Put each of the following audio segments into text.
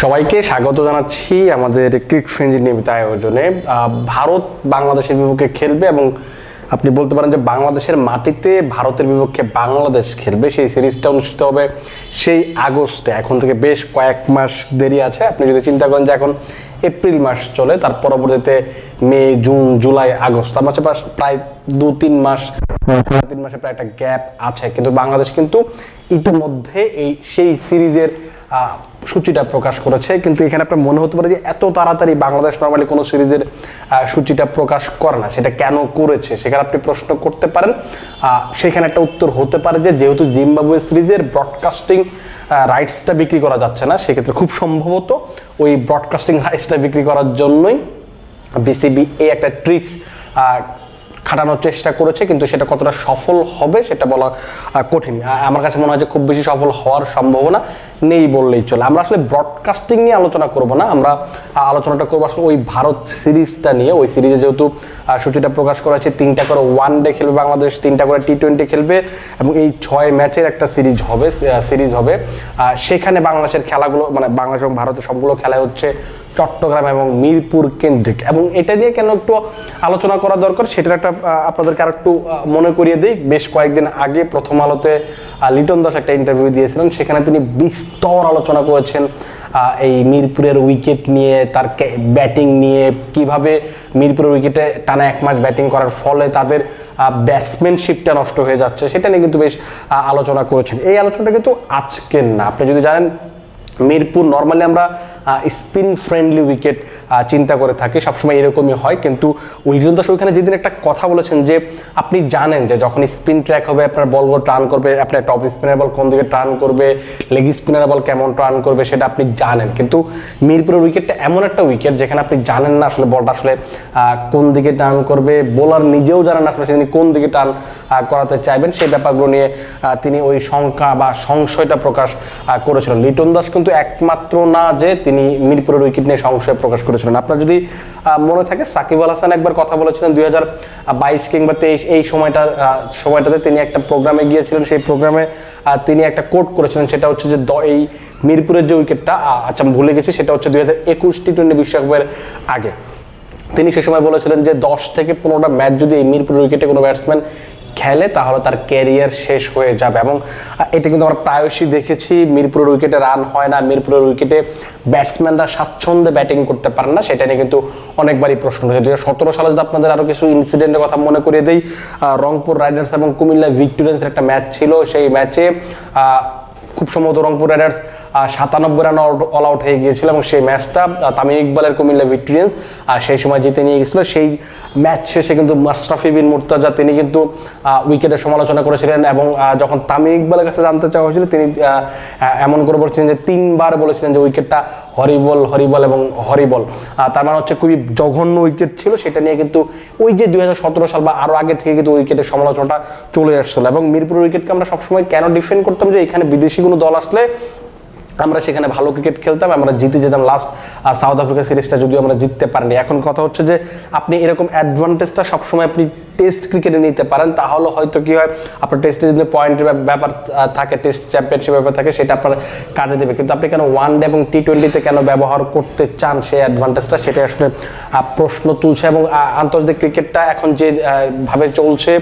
সবাইকে স্বাগত জানাচ্ছি আমাদের ক্রিক ফ্রেন্ডের নিয়মিত আয়োজনে। ভারত বাংলাদেশের বিপক্ষে খেলবে এবং আপনি বলতে পারেন যে বাংলাদেশের মাটিতে ভারতের বিপক্ষে বাংলাদেশ খেলবে। সেই সিরিজটা অনুষ্ঠিত হবে সেই আগস্টে। এখন থেকে বেশ কয়েক মাস দেরি আছে। আপনি যদি চিন্তা করেন যে এখন এপ্রিল মাস চলে, তার পরবর্তীতে মে, জুন, জুলাই, আগস্ট, তার পাশ- প্রায় দু তিন মাস, তিন মাসে প্রায় একটা গ্যাপ আছে। কিন্তু বাংলাদেশ কিন্তু ইতিমধ্যে এই সেই সিরিজের সূচিটা প্রকাশ করেছে। কিন্তু এখানে আপনার মনে হতে পারে যে এত তাড়াতাড়ি বাংলাদেশ নর্মালি কোনো সিরিজের সূচিটা প্রকাশ করে না। সেটা কেন করেছে? সেখানে আপনি প্রশ্ন করতে পারেন। সেখানে একটা উত্তর হতে পারে যে যেহেতু জিম্বাবুয়ে সিরিজের ব্রডকাস্টিং রাইটসটা বিক্রি করা যাচ্ছে না, সেক্ষেত্রে খুব সম্ভবত ওই ব্রডকাস্টিং রাইটসটা বিক্রি করার জন্যই বিসিবি এই একটা ট্রিক্স খাটানোর চেষ্টা করেছে, কিন্তু সেটা কতটা সফল হবে সেটা বলা কঠিন। আমার কাছে মনে হয় যে খুব বেশি সফল হওয়ার সম্ভাবনা নেই বললেই চলে। আমরা আসলে ব্রডকাস্টিং নিয়ে আলোচনা করব না, আমরা আলোচনাটা করব আসলে ওই ভারত সিরিজটা নিয়ে। ওই সিরিজে যেহেতু সূচিটা প্রকাশ করা হয়েছে, তিনটা করে ওয়ান ডে খেলবে বাংলাদেশ, তিনটা করে টি টোয়েন্টি খেলবে, এবং এই ছয় ম্যাচের একটা সিরিজ হবে সিরিজ হবে। সেখানে বাংলাদেশের খেলাগুলো মানে বাংলাদেশ এবং ভারতের সবগুলো খেলা হচ্ছে চট্টগ্রাম এবং মিরপুর কেন্দ্রিক। এবং এটা নিয়ে কেন একটু আলোচনা করা দরকার, সেটার একটা আহ, আপনাদেরকে আর একটু মনে করিয়ে দিই বেশ কয়েকদিন আগে প্রথম আলোতে লিটন দাস একটা ইন্টারভিউ দিয়েছিলেন সেখানে তিনি বিস্তর আলোচনা করেছেন এই মিরপুরের উইকেট নিয়ে তার ব্যাটিং নিয়ে কীভাবে মিরপুরের উইকেটে টানা এক মাস ব্যাটিং করার ফলে তাদের ব্যাটসম্যানশিপটা নষ্ট হয়ে যাচ্ছে সেটা নিয়ে কিন্তু বেশ আলোচনা করেছেন। এই আলোচনাটা কিন্তু আজকের না। আপনি যদি জানেন মিরপুর নর্মালি আমরা স্পিন ফ্রেন্ডলি উইকেট চিন্তা করে থাকি। সবসময় এরকমই হয়। কিন্তু উইলিয়ন দাস ওইখানে যেদিন একটা কথা বলেছেন যে, আপনি জানেন যে যখন স্পিন ট্র্যাক হবে, আপনার বলগুলো টার্ন করবে, আপনার টপ স্পিনার বল কোন দিকে টার্ন করবে লেগ স্পিনার বল কেমন টার্ন করবে, সেটা আপনি জানেন। কিন্তু মিরপুরের উইকেটটা এমন একটা উইকেট যেখানে আপনি জানেন না আসলে বলটা আসলে কোন দিকে টার্ন করবে। বোলার নিজেও জানেন না আসলে তিনি কোন দিকে টার্ন করাতে চাইবেন। সেই ব্যাপারগুলো নিয়ে তিনি ওই শঙ্কা বা সংশয়টা প্রকাশ করেছিলেন। লিটন দাস কিন্তু একমাত্র না যে, তিনি মিরপুরের উইকেট নিয়ে সংশয় প্রকাশ করেছিলেন। আপনার যদি মনে থাকে, সাকিব আল হাসান একবার কথা বলেছিলেন দুই হাজার বাইশ কিংবা তেইশ, এই সময়টা সময়টাতে তিনি একটা প্রোগ্রামে গিয়েছিলেন। সেই প্রোগ্রামে তিনি একটা কোট করেছিলেন, সেটা হচ্ছে যে এই মিরপুরের যে উইকেটটা আচ্ছা ভুলে গেছি, সেটা হচ্ছে দুই হাজার একুশ টি টোয়েন্টি বিশ্বকাপের আগে। তিনি সে সময় বলেছিলেন যে দশ থেকে পনেরোটা ম্যাচ যদি এই মিরপুর উইকেটে কোনো ব্যাটসম্যান খেলে, তাহলে তার ক্যারিয়ার শেষ হয়ে যাবে। এবং এটা কিন্তু আমরা প্রায়শই দেখেছি, মিরপুরের উইকেটে রান হয় না, মিরপুরের উইকেটে ব্যাটসম্যানরা স্বাচ্ছন্দ্যে ব্যাটিং করতে পারেন না, সেটা নিয়ে কিন্তু অনেকবারই প্রশ্ন হয়েছে দু সতেরো সালে যদি আপনাদের আরও কিছু ইনসিডেন্টের কথা মনে করিয়ে দিই রংপুর রাইডার্স এবং কুমিল্লা ভিক্টোরিয়ান্সের একটা ম্যাচ ছিল। সেই ম্যাচে খুব সম্ভবত রংপুর রাইডার্স সাতানব্বই রান অল আউট হয়ে গিয়েছিল এবং সেই ম্যাচটা তামিম ইকবালের কুমিল্লা ভিক্টোরিয়ান্স সেই সময় জিতে নিয়ে গেছিল সেই ম্যাচ শেষে কিন্তু মাশরাফি বিন মুর্তাজা তিনি কিন্তু উইকেটের সমালোচনা করেছিলেন এবং যখন তামিম ইকবালের কাছে জানতে চাওয়া হয়েছিল, তিনি এমন করে বলছিলেন যে তিনবার বলেছিলেন যে উইকেটটা হরিবল হরিবল এবং হরিবল তার মানে হচ্ছে খুবই জঘন্য উইকেট ছিল, সেটা নিয়ে কিন্তু ওই যে দুই হাজার সতেরো সাল বা আরও আগে থেকে কিন্তু উইকেটের সমালোচনাটা চলে আসছিল। এবং মিরপুর উইকেটকে আমরা সবসময় কেন ডিফেন্ড করতাম যে এখানে বিদেশি কোনো দল আসলে আমরা সেখানে ভালো ক্রিকেট খেলতাম, আমরা জিতে যেতাম লাস্ট সাউথ আফ্রিকা সিরিজটা যদিও আমরা জিততে পারিনি। এখন কথা হচ্ছে যে আপনি এরকম অ্যাডভান্টেজটা সবসময় আপনি টেস্ট ক্রিকেটে নিতে পারেন, তাহলে হয়তো কি হয়, আপনার টেস্টে যদি পয়েন্টের ব্যাপার থাকে টেস্ট চ্যাম্পিয়নশিপ ব্যাপার থাকে, সেটা আপনার কাজে দেবে। কিন্তু আপনি কেন ওয়ান ডে এবং টি টোয়েন্টিতে কেন ব্যবহার করতে চান সেই অ্যাডভান্টেজটা সেটা আসলে প্রশ্ন তুলছে এবং আন্তর্জাতিক ক্রিকেটটা এখন যে ভাবে চলছে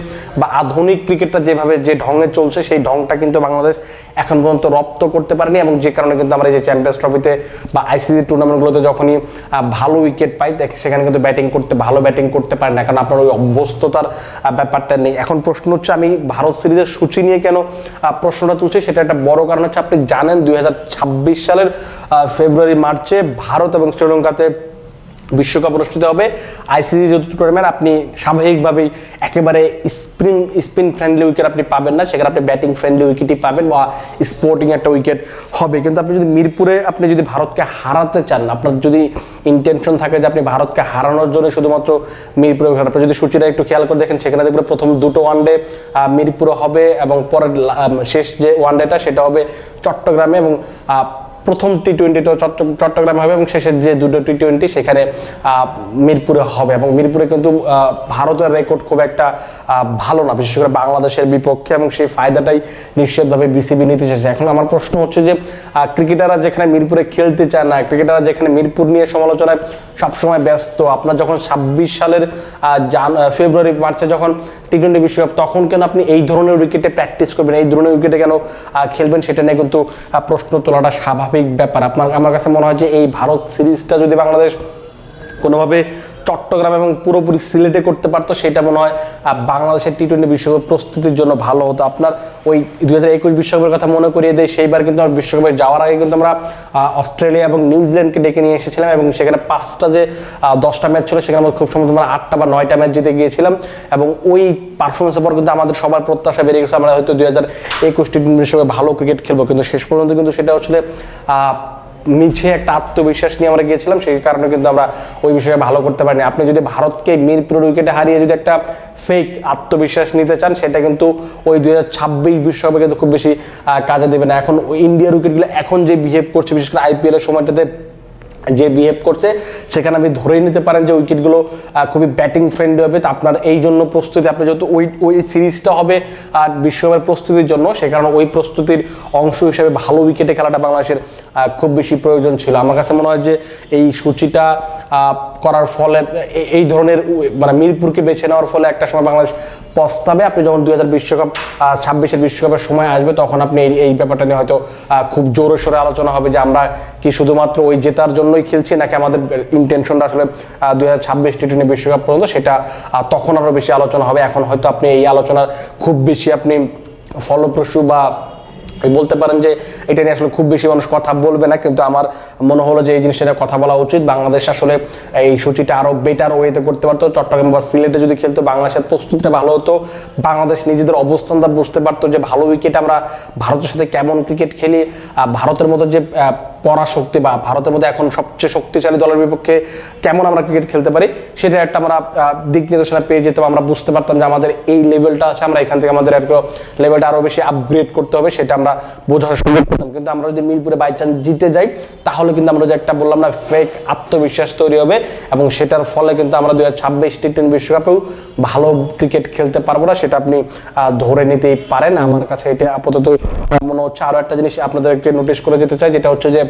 বা আধুনিক ক্রিকেটটা যেভাবে যে ঢঙে চলছে, সেই ঢংটা কিন্তু বাংলাদেশ এখন পর্যন্ত রপ্ত করতে পারেনি এবং যে কারণে কিন্তু আমরা যে চ্যাম্পিয়ন্স ট্রফিতে বা আইসিসি টুর্নামেন্টগুলোতে যখনই ভালো উইকেট পাই সেখানে কিন্তু ব্যাটিং করতে, ভালো ব্যাটিং করতে পারে না। কারণ আপনার ওই অভ্যস্ততার আহ, ব্যাপারটা নেই। এখন প্রশ্ন হচ্ছে আমি ভারত সিরিজের সূচি নিয়ে কেন প্রশ্নটা তুলছি সেটা একটা বড় কারণ হচ্ছে আপনি জানেন দুই হাজার ছাব্বিশ সালের ফেব্রুয়ারি মার্চে ভারত এবং শ্রীলঙ্কাতে বিশ্বকাপ অনুষ্ঠিত হবে আইসিসি যত টুর্নামেন্ট আপনি স্বাভাবিকভাবেই একেবারে স্পিন স্পিন ফ্রেন্ডলি উইকেট আপনি পাবেন না সেখানে আপনি ব্যাটিং ফ্রেন্ডলি উইকেটই পাবেন বা স্পোর্টিং একটা উইকেট হবে কিন্তু আপনি যদি মিরপুরে আপনি যদি ভারতকে হারাতে চান, আপনার যদি ইন্টেনশন থাকে যে আপনি ভারতকে হারানোর জন্য শুধুমাত্র মিরপুরে। আপনি যদি সূচিটা একটু খেয়াল করে দেখেন, সেখানে দেখবেন প্রথম দুটো ওয়ানডে মিরপুরে হবে এবং পরের শেষ যে ওয়ানডেটা সেটা হবে চট্টগ্রামে এবং প্রথম টি টোয়েন্টিটা চট্টগ্রামে হবে এবং শেষের যে দুটো টি টোয়েন্টি সেখানে মিরপুরে হবে এবং মিরপুরে কিন্তু ভারতের রেকর্ড খুব একটা ভালো না। বিশেষ করে বাংলাদেশের বিপক্ষে এবং সেই ফায়দাটাই নিশ্চিতভাবে বিসিবি নিতে চাইছে এখন আমার প্রশ্ন হচ্ছে যে ক্রিকেটাররা যেখানে মিরপুরে খেলতে চায় না ক্রিকেটাররা যেখানে মিরপুর নিয়ে সমালোচনায় সবসময় ব্যস্ত, আপনার যখন ছাব্বিশ সালের জান ফেব্রুয়ারি মার্চে যখন টি টোয়েন্টি বিশ্বকাপ তখন কেন আপনি এই ধরনের উইকেটে প্র্যাকটিস করবেন, এই ধরনের উইকেটে কেন খেলবেন, সেটা নিয়ে কিন্তু প্রশ্ন তোলাটা স্বাভাবিক ব্যাপার। আপনার আমার কাছে মনে হয় যে এই ভারত সিরিজটা যদি বাংলাদেশ কোনোভাবে চট্টগ্রাম এবং পুরোপুরি সিলেটে করতে পারতো, সেটা মনে হয় বাংলাদেশের টি টোয়েন্টি বিশ্বকাপ প্রস্তুতির জন্য ভালো হতো। আপনার ওই দু হাজার একুশ বিশ্বকাপের কথা মনে করিয়ে দেয় সেইবার কিন্তু আমরা বিশ্বকাপে যাওয়ার আগে কিন্তু আমরা অস্ট্রেলিয়া এবং নিউজিল্যান্ডকে ডেকে নিয়ে এসেছিলাম এবং সেখানে পাঁচটা যে দশটা ম্যাচ ছিল, সেখানে আমরা খুব সম্ভবত আমরা আটটা বা নয়টা ম্যাচ জিতে গিয়েছিলাম এবং ওই পারফরমেন্সের পর কিন্তু আমাদের সবার প্রত্যাশা বেড়ে গেছে। আমরা হয়তো দু হাজার একুশ টি টোয়েন্টি বিশ্বকাপে ভালো ক্রিকেট খেলব, কিন্তু শেষ পর্যন্ত কিন্তু সেটা আসলে মিছে একটা আত্মবিশ্বাস নিয়ে আমরা গিয়েছিলাম, সেই কারণে কিন্তু আমরা ওই বিষয়ে ভালো করতে পারিনি। আপনি যদি ভারতকে মিরপুর উইকেটে হারিয়ে যদি একটা ফেক আত্মবিশ্বাস নিতে চান, সেটা কিন্তু ওই দু হাজার ছাব্বিশ বিশ্বকাপে কিন্তু খুব বেশি কাজে দেবে না। এখন ইন্ডিয়ার উইকেটগুলো এখন যে বিহেভ করছে, বিশেষ করে আইপিএলের সময়টাতে যে বিহেভ করছে, সেখানে আপনি ধরেই নিতে পারেন যে উইকেটগুলো খুবই ব্যাটিং ফ্রেন্ডলি হবে। তো আপনার এই জন্য প্রস্তুতি, আপনি যেহেতু ওই ওই সিরিজটা হবে, আর বিশ্বকাপের প্রস্তুতির জন্য, সে কারণে ওই প্রস্তুতির অংশ হিসেবে ভালো উইকেটে খেলাটা বাংলাদেশের খুব বেশি প্রয়োজন ছিল। আমার কাছে মনে হয় যে এই সূচিটা করার ফলে এই ধরনের মানে মিরপুরকে বেছে নেওয়ার ফলে একটা সময় বাংলাদেশ পস্তাবে। আপনি যখন দুই হাজার বিশ্বকাপ ছাব্বিশের বিশ্বকাপের সময় আসবে, তখন আপনি এই ব্যাপারটা নিয়ে হয়তো খুব জোরে সোরে আলোচনা হবে যে আমরা কি শুধুমাত্র ওই জেতার জন্যই খেলছি, নাকি আমাদের ইন্টেনশনটা আসলে দুই হাজার ছাব্বিশ টি টোয়েন্টি বিশ্বকাপ পর্যন্ত সেটা তখন আরও বেশি আলোচনা হবে। এখন হয়তো আপনি এই আলোচনার খুব বেশি আপনি ফলপ্রসূ বা বলতে পারেন যে এটা নিয়ে আসলে খুব বেশি মানুষ কথা বলবে না, কিন্তু আমার মনে হলো যে এই জিনিসটা নিয়ে কথা বলা উচিত। বাংলাদেশ আসলে এই সূচিটা আরও বেটার ওয়েতে করতে পারতো। চট্টগ্রাম বা সিলেটে যদি খেলতো, বাংলাদেশের প্রস্তুতিটা ভালো হতো। বাংলাদেশ নিজেদের অবস্থানটা বুঝতে পারতো যে ভালো উইকেট আমরা ভারতের সাথে কেমন ক্রিকেট খেলি। ভারতের মতো যে পরাশক্তি বা ভারতের মধ্যে এখন সবচেয়ে শক্তিশালী দলের বিপক্ষে কেমন আমরা ক্রিকেট খেলতে পারি সেটা একটা আমরা দিক নির্দেশনা পেয়ে যেতাম, আমরা বুঝতে পারতাম যে আমাদের এই লেভেলটা আছে, আমরা এখান থেকে আমাদের আর লেভেলটা আরও বেশি আপগ্রেড করতে হবে, সেটা আমরা বোঝার সুযোগ পেতাম। কিন্তু আমরা যদি মিরপুরে বাই চান্স জিতে যাই, তাহলে কিন্তু আমরা যে একটা বললাম না ফেক আত্মবিশ্বাস তৈরি হবে এবং সেটার ফলে কিন্তু আমরা দু হাজার ছাব্বিশ টি টোয়েন্টি বিশ্বকাপেও ভালো ক্রিকেট খেলতে পারব না, সেটা আপনি ধরে নিতেই পারেন। আমার কাছে এটা আপাতত মনে হচ্ছে আরও একটা জিনিস আপনাদেরকে নোটিশ করে যেতে চাই, যেটা হচ্ছে যে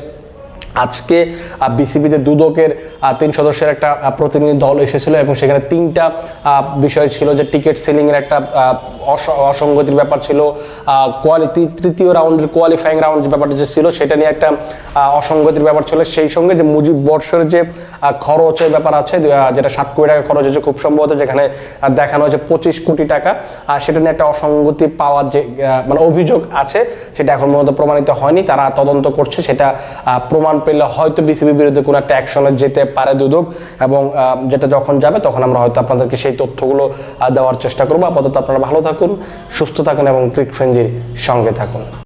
আজকে বিসিবিতে দুদকের তিন সদস্যের একটা প্রতিনিধি দল এসেছিল এবং সেখানে তিনটা বিষয় ছিল যে টিকিট সেলিংয়ের একটা অসঙ্গতির ব্যাপার ছিল কোয়ালিটি তৃতীয় রাউন্ডের কোয়ালিফাইং রাউন্ড যে ব্যাপারটা যে ছিল সেটা নিয়ে একটা অসঙ্গতির ব্যাপার ছিল। সেই সঙ্গে যে মুজিব বর্ষের যে খরচের ব্যাপার আছে যেটা সাত কোটি টাকা খরচ হয়েছে খুব সম্ভবত, যেখানে দেখানো হয়েছে পঁচিশ কোটি টাকা আর সেটা নিয়ে একটা অসঙ্গতি পাওয়ার যে মানে অভিযোগ আছে, সেটা এখন পর্যন্ত প্রমাণিত হয়নি। তারা তদন্ত করছে, সেটা প্রমাণ পেলে হয়তো বিসিবি বিরুদ্ধে কোনো একটা অ্যাকশনে যেতে পারে দুদক এবং যেটা যখন যাবে তখন আমরা হয়তো আপনাদেরকে সেই তথ্যগুলো দেওয়ার চেষ্টা করব। আপাতত আপনারা ভালো থাকুন, সুস্থ থাকুন এবং ক্রিক ফ্রেঞ্জির সঙ্গে থাকুন।